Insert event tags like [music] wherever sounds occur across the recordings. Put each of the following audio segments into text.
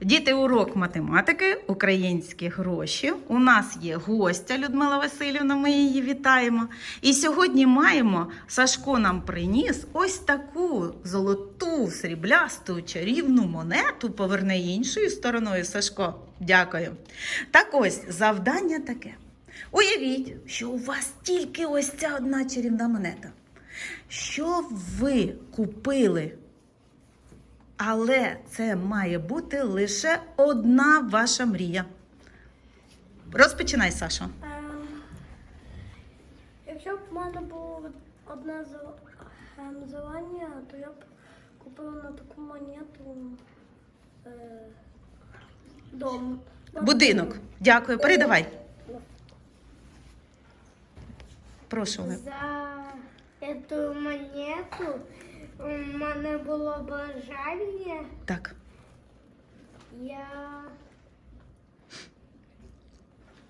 Діти, урок математики, українські гроші. У нас є гостя Людмила Васильівна, ми її вітаємо. І сьогодні маємо, Сашко нам приніс ось таку золоту, сріблясту, чарівну монету. Поверне іншою стороною, Сашко. Дякую. Так ось, завдання таке. Уявіть, що у вас тільки ось ця одна чарівна монета. Що ви купили але це має бути лише одна ваша мрія. Розпочинай, Сашо. Ем, Якщо б в мене було одне желання, то я б купила на таку монету е, дом. Будинок. Дякую. Передавай. Прошу. За цю монету у мене було бажання. Так. Я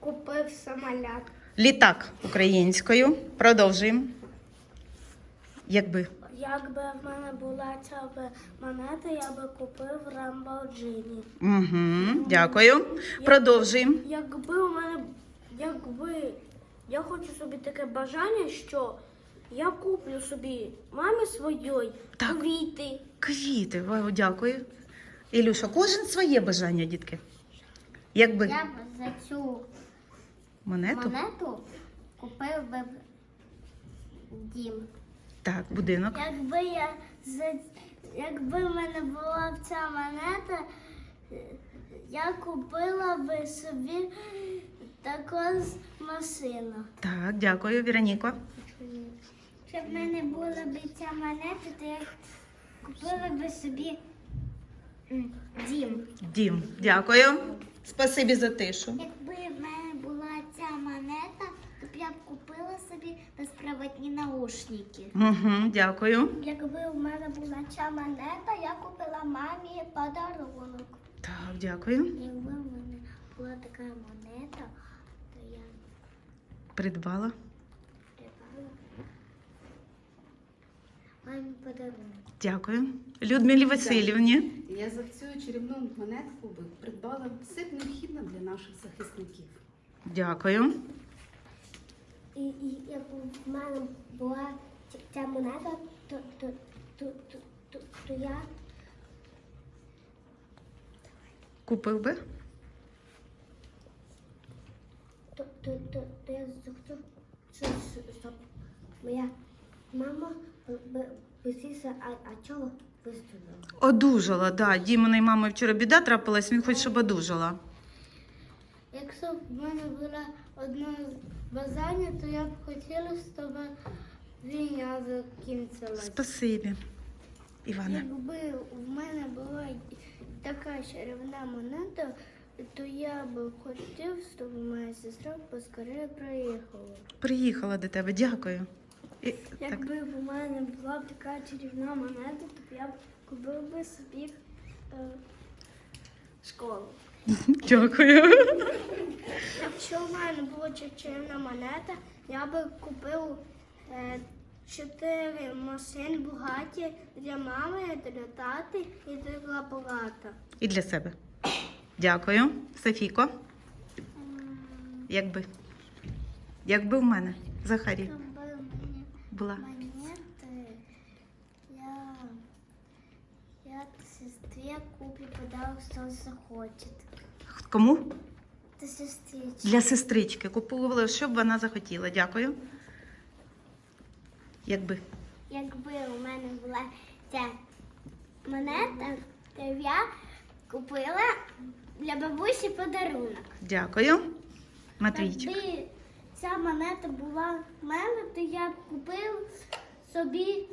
купив самоліт. Літак українською. Продовжуємо. Якби. Якби в мене була ця монета, я би купив Lamborghini. Угу. Дякую. Продовжуємо. Якби у мене, якби я хочу собі таке бажання, що я куплю собі мамі своїй Так. квіти. Квіти. Вау, дякую. Ілюша, кожен своє бажання, дітки. Якби Я б за цю монету. монету купив би дім. Так, будинок. Якби я за якби в мене була ця монета, я купила би собі таку машину. Так, дякую, Віроніко. Щоб в мене була б ця монета, то я купила би собі дім. Дім. Дякую. Спасибі за тишу. Якби в мене була ця монета, то б я б купила собі безпроводні наушники. Угу, дякую. Якби в мене була ця монета, я купила мамі подарунок. Так, дякую. Якби в мене була така монета, то я придбала мамі подарунок. Дякую. Людмилі Васильівні. Я за цю чарівну монетку придбала все необхідне для наших захисників. Дякую. І, і якби в мене була ця- монета, то, то, то, то, то, то я Купив би. то, то, то, то я захотів, щоб моя мама висіса, а, а чого. Одужала, да. Дімоної мами вчора біда трапилась, він хоче, щоб одужала. Якщо б в мене було одне бажання, то я б хотіла, щоб війна закінчилась. Спасибі. Івана. Якби в мене була така чарівна монета, то я би хотів, щоб моя сестра поскорее приїхала. Приїхала до тебе, дякую. Якби в мене була б така чарівна монета, то я б купив би собі е, школу. [laughs] Дякую. Якщо в мене була чарівна монета, я би купив е, чотири машини багаті для мами, для тати і для брата. І для себе. Дякую. Софійко. Якби. Якби в мене. Захарі. Була. монети, я, я сестрі куплю подарок, що захоче. Кому? Та сестричці. Для сестрички. Купувала, що б вона захотіла. Дякую. Якби. Якби у мене була ця монета, то я купила для бабусі подарунок. Дякую. Матвійчик. Якби ця монета була в мене, то я купив собі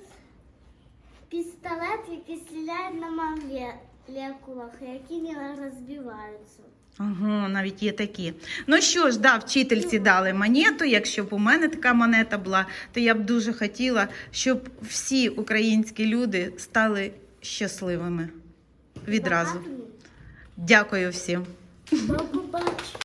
пістолет, який стріляє на молекулах, які не розбиваються. Ага, навіть є такі. Ну що ж, да, вчительці дали монету. Якщо б у мене така монета була, то я б дуже хотіла, щоб всі українські люди стали щасливими відразу. Дякую всім.